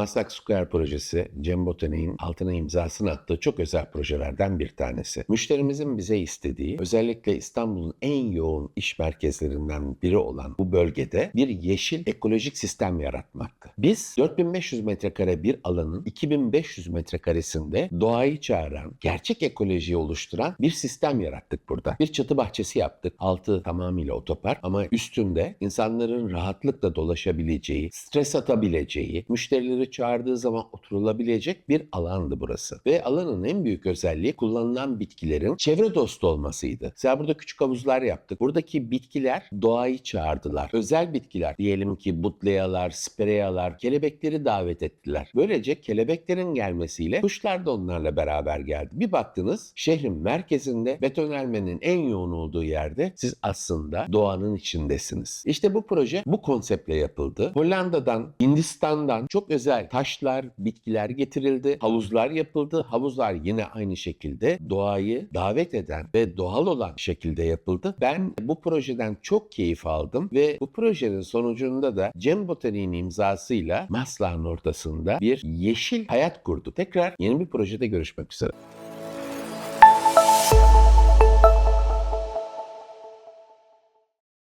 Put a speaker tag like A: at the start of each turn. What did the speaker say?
A: Maslak Square projesi Cem Botanik'in altına imzasını attığı çok özel projelerden bir tanesi. Müşterimizin bize istediği özellikle İstanbul'un en yoğun iş merkezlerinden biri olan bu bölgede bir yeşil ekolojik sistem yaratmaktı. Biz 4500 metrekare bir alanın 2500 metrekaresinde doğayı çağıran, gerçek ekolojiyi oluşturan bir sistem yarattık burada. Bir çatı bahçesi yaptık. Altı tamamıyla otopark ama üstünde insanların rahatlıkla dolaşabileceği, stres atabileceği, müşterileri çağırdığı zaman oturulabilecek bir alandı burası. Ve alanın en büyük özelliği kullanılan bitkilerin çevre dostu olmasıydı. Mesela burada küçük havuzlar yaptık. Buradaki bitkiler doğayı çağırdılar. Özel bitkiler diyelim ki butleyalar, spereyalar, kelebekleri davet ettiler. Böylece kelebeklerin gelmesiyle kuşlar da onlarla beraber geldi. Bir baktınız şehrin merkezinde betonelmenin en yoğun olduğu yerde siz aslında doğanın içindesiniz. İşte bu proje bu konseptle yapıldı. Hollanda'dan, Hindistan'dan çok özel taşlar, bitkiler getirildi. Havuzlar yapıldı. Havuzlar yine aynı şekilde doğayı davet eden ve doğal olan şekilde yapıldı. Ben bu projeden çok keyif aldım ve bu projenin sonucunda da Cem Botanik'in imzasıyla Maslak'ın ortasında bir yeşil hayat kurduk. Tekrar yeni bir projede görüşmek üzere.